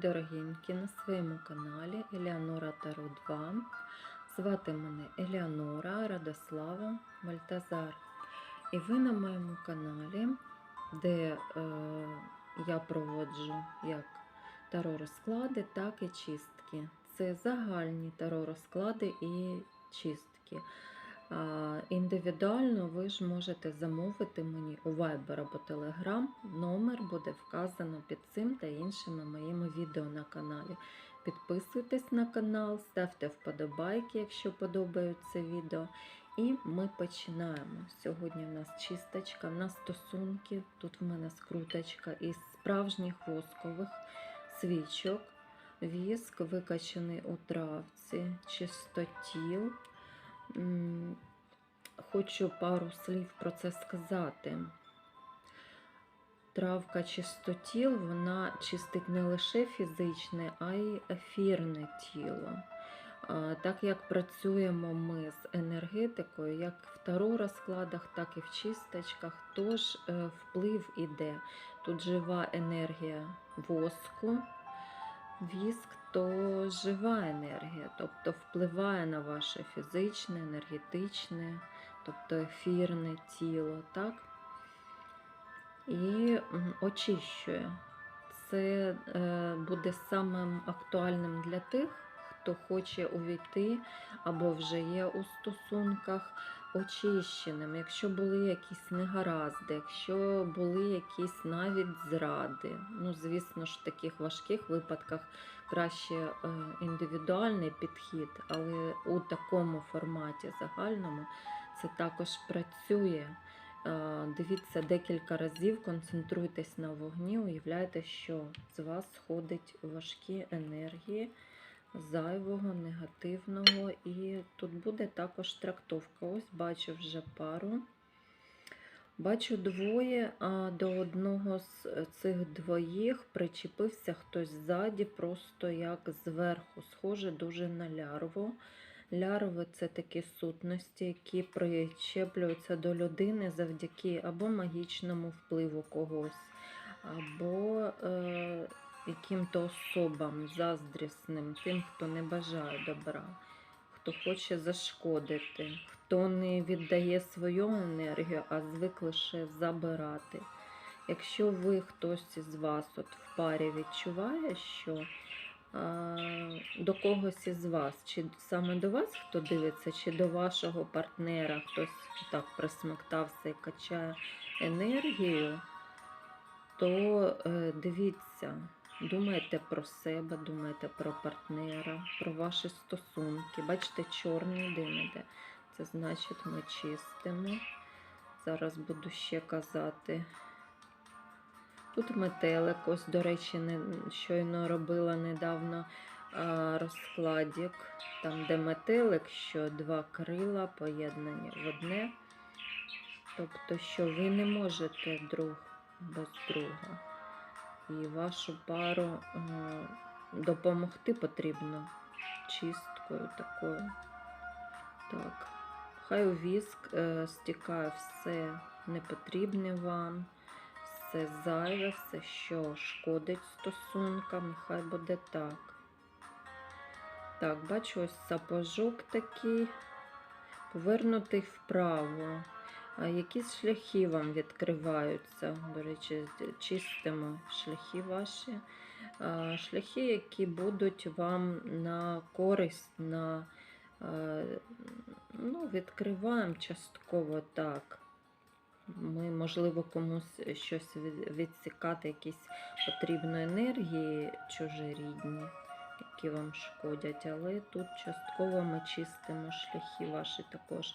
дорогенькі, на своєму каналі Еліанора Таро 2. Звати мене Еліанора Радослава Мальтазар. І ви на моєму каналі, де е, я проводжу як таро розклади, так і чистки. Це загальні таро розклади і чистки. Індивідуально ви ж можете замовити мені у Viber або Telegram. Номер буде вказано під цим та іншими моїми відео на каналі. Підписуйтесь на канал, ставте вподобайки, якщо подобаються відео. І ми починаємо. Сьогодні у нас чисточка на стосунки. Тут в мене скруточка із справжніх воскових свічок. Віск викачаний у травці, чистотіл. Хочу пару слів про це сказати. Травка чистотіл, вона чистить не лише фізичне, а й ефірне тіло. Так як працюємо ми з енергетикою, як в таро розкладах, так і в чисточках, тож е, вплив іде. Тут жива енергія воску, віск то жива енергія, тобто впливає на ваше фізичне, енергетичне, тобто ефірне тіло, так? І очищує. Це е, буде самим актуальним для тих, хто хоче увійти або вже є у стосунках очищеним, якщо були якісь негаразди, якщо були якісь навіть зради. Ну, звісно ж, в таких важких випадках краще е, індивідуальний підхід, але у такому форматі загальному це також працює. Е, Дивіться декілька разів, концентруйтесь на вогні, уявляйте, що з вас сходить важкі енергії зайвого, негативного. І тут буде також трактовка. Ось бачу вже пару. Бачу двоє, а до одного з цих двоїх причепився хтось ззаді, просто як зверху, схоже дуже на лярву. Лярви це такі сутності, які причеплюються до людини завдяки або магічному впливу когось, або е, яким-то особам заздрісним, тим, хто не бажає добра, хто хоче зашкодити, хто не віддає свою енергію, а звик лише забирати. Якщо ви хтось із вас от в парі відчуває, що до когось із вас, чи саме до вас хто дивиться, чи до вашого партнера хтось так присмоктався і качає енергію, то е, дивіться, думайте про себе, думайте про партнера, про ваші стосунки. Бачите, чорний дим іде. Це значить, ми чистимо. Зараз буду ще казати. Тут метелик, ось, до речі, не, щойно робила недавно а, розкладик. Там, де метелик, що два крила поєднані в одне. Тобто, що ви не можете друг без друга. І вашу пару допомогти потрібно чисткою такою. Так, хай у віск е, стікає все непотрібне вам все зайве, все, що шкодить стосункам, хай буде так. Так, бачу ось сапожок такий, повернутий вправо. Якісь шляхи вам відкриваються. До речі, чистимо шляхи ваші. Шляхи, які будуть вам на користь, на ну, відкриваємо частково так. Ми, можливо, комусь щось відсікати, якісь потрібні енергії чужорідні, які вам шкодять, але тут частково ми чистимо шляхи ваші також.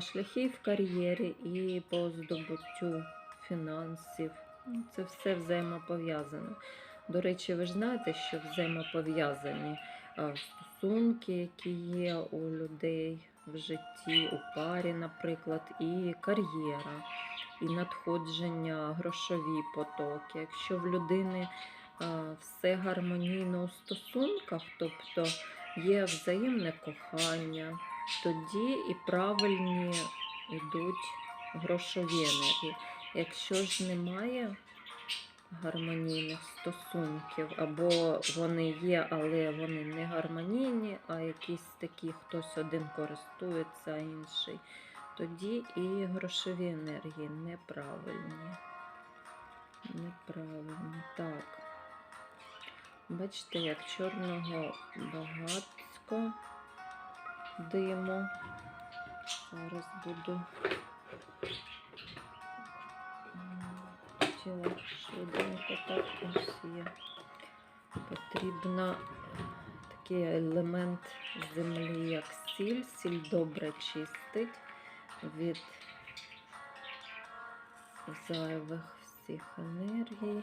Шляхи в кар'єрі і по здобуттю фінансів. Ну, Це все взаємопов'язано. До речі, ви ж знаєте, що взаємопов'язані стосунки, які є у людей в житті, у парі, наприклад, і кар'єра, і надходження, грошові потоки. Якщо в людини все гармонійно у стосунках, тобто є взаємне кохання, тоді і правильні йдуть грошові енергії. Якщо ж немає гармонійних стосунків, або вони є, але вони не гармонійні, а якісь такі, хтось один користується, а інший. Тоді і грошові енергії неправильні. Неправильні. Так. Бачите, як чорного багатсько диму. Зараз буду хотіла швиденько так ось є. Потрібно такий елемент землі, як сіль. Сіль добре чистить від зайвих всіх енергій.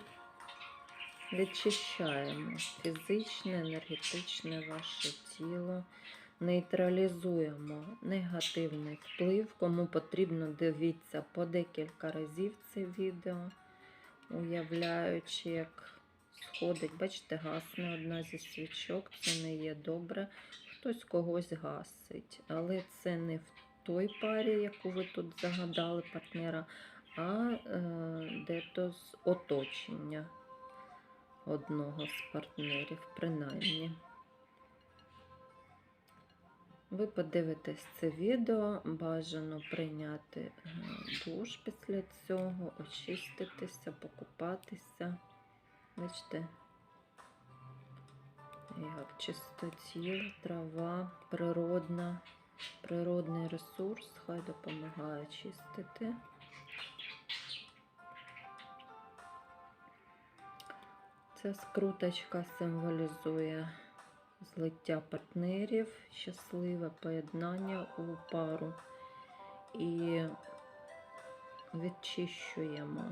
Відчищаємо фізичне, енергетичне ваше тіло, нейтралізуємо негативний вплив. Кому потрібно, дивіться по декілька разів це відео, уявляючи, як сходить. Бачите, гасне одна зі свічок, це не є добре. Хтось когось гасить, але це не в той парі, яку ви тут загадали партнера, а е, дето з оточення одного з партнерів, принаймні. Ви подивитесь це відео, бажано прийняти е, душ після цього, очиститися, покупатися. Бачите, як чистотіл, трава, природна, природний ресурс, хай допомагає чистити. Ця скруточка символізує злиття партнерів, щасливе поєднання у пару і відчищуємо.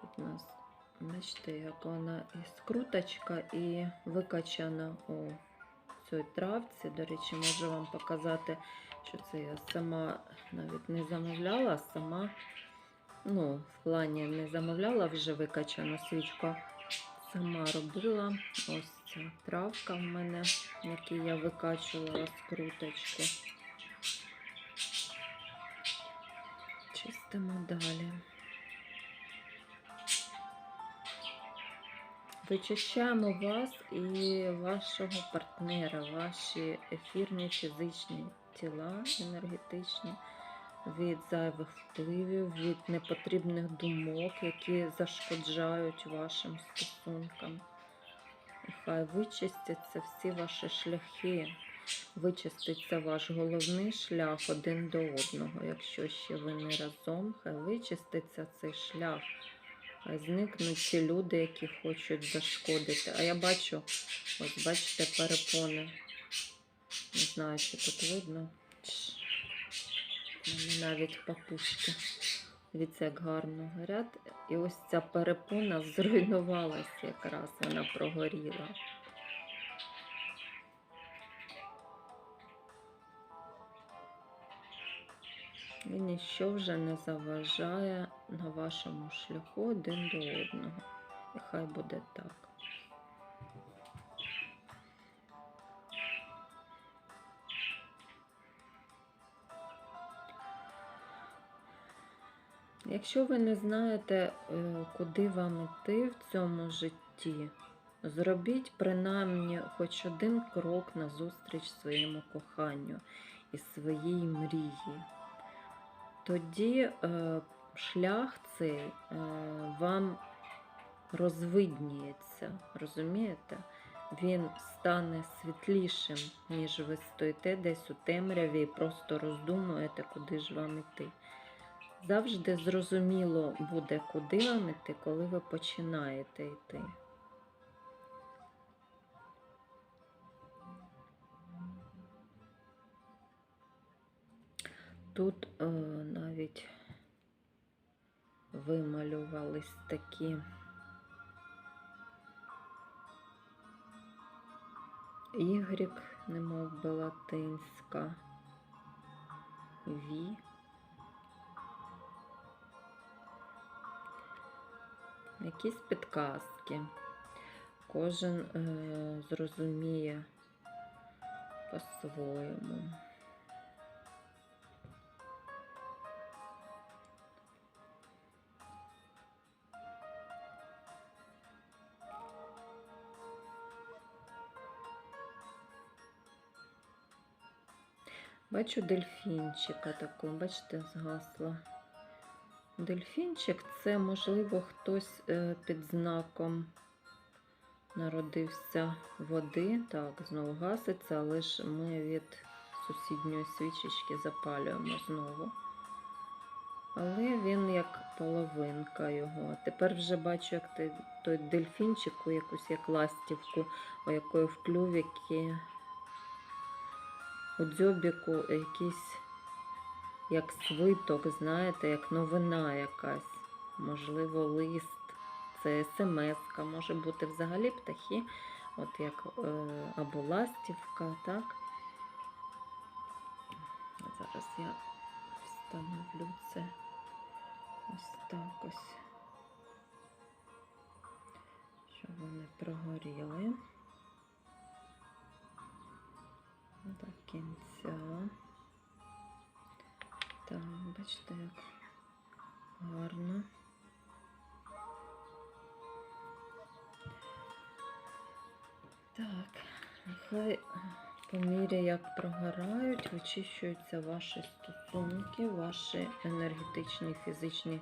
Тут у нас, бачите, як вона і скруточка, і викачана у цій травці. До речі, можу вам показати, що це я сама навіть не замовляла, сама ну, в плані не замовляла вже викачану свічку. Сама робила ось ця травка в мене, якій я викачувала скруточку. Чистимо далі. Вичищаємо вас і вашого партнера, ваші ефірні фізичні тіла енергетичні від зайвих впливів, від непотрібних думок, які зашкоджають вашим стосункам. І хай вичистяться всі ваші шляхи, вичиститься ваш головний шлях один до одного. Якщо ще ви не разом, хай вичиститься цей шлях. Зникнуть ті люди, які хочуть зашкодити. А я бачу, ось бачите, перепони. Не знаю, чи тут видно. Мене навіть папушки. Дивіться, як гарно горять. І ось ця перепона зруйнувалася якраз, вона прогоріла. І ніщо вже не заважає на вашому шляху один до одного. І хай буде так. Якщо ви не знаєте, е, куди вам йти в цьому житті, зробіть принаймні хоч один крок назустріч своєму коханню і своїй мрії. Тоді е, шлях цей е, вам розвидніється, розумієте? Він стане світлішим, ніж ви стоїте десь у темряві і просто роздумуєте, куди ж вам іти. Завжди зрозуміло буде, куди вам іти, коли ви починаєте йти. Тут е, навіть вималювались такі ігрік, немов би латинська, ві. якісь підказки. Кожен е, зрозуміє по-своєму. Бачу дельфінчика такого, бачите, згасла. Дельфінчик це, можливо, хтось е, під знаком народився води. Так, знову гаситься, але ж ми від сусідньої свічечки запалюємо знову. Але він як половинка його. Тепер вже бачу, як той, той дельфінчик, якусь як ластівку, у якої в клювіки, у дзьобіку якийсь як свиток, знаєте, як новина якась. Можливо, лист. Це смс, може бути взагалі птахи, от як е, або ластівка, так? Зараз я встановлю це ось так ось, щоб вони прогоріли до кінця. Бачите, як гарно. Так, нехай по мірі як прогорають, вичищуються ваші стосунки, ваші енергетичні фізичні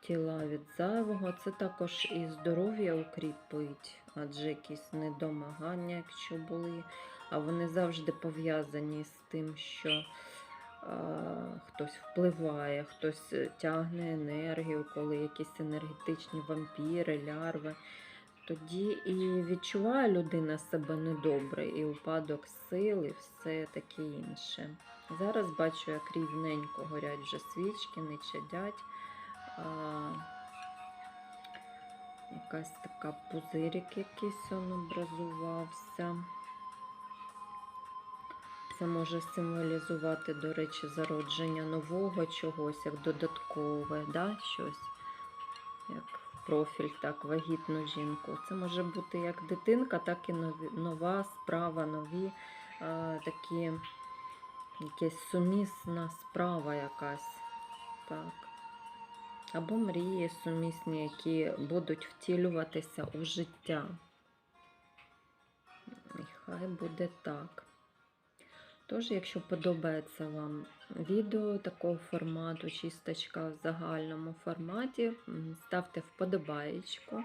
тіла від зайвого. Це також і здоров'я укріпить, адже якісь недомагання, якщо були, а вони завжди пов'язані з тим, що хтось впливає, хтось е, тягне енергію, коли якісь енергетичні вампіри, лярви. Тоді і відчуває людина себе недобре, і упадок сил, і все таке інше. Зараз бачу, як рівненько горять вже свічки, не чадять. А, якась така пузирик якийсь он образувався. Це може символізувати, до речі, зародження нового чогось, як додаткове, да? щось, як профіль, так, вагітну жінку. Це може бути як дитинка, так і нові, нова справа, нові а, такі якась сумісна справа якась. Так. Або мрії сумісні, які будуть втілюватися у життя. І хай буде так. Тож, якщо подобається вам відео такого формату, чисточка в загальному форматі, ставте вподобаєчку,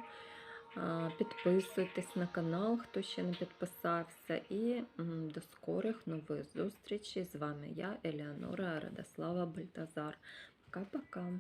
підписуйтесь на канал, хто ще не підписався. І до скорих нових зустрічей. З вами я, Еліанора Радослава Бальтазар. Пока-пока.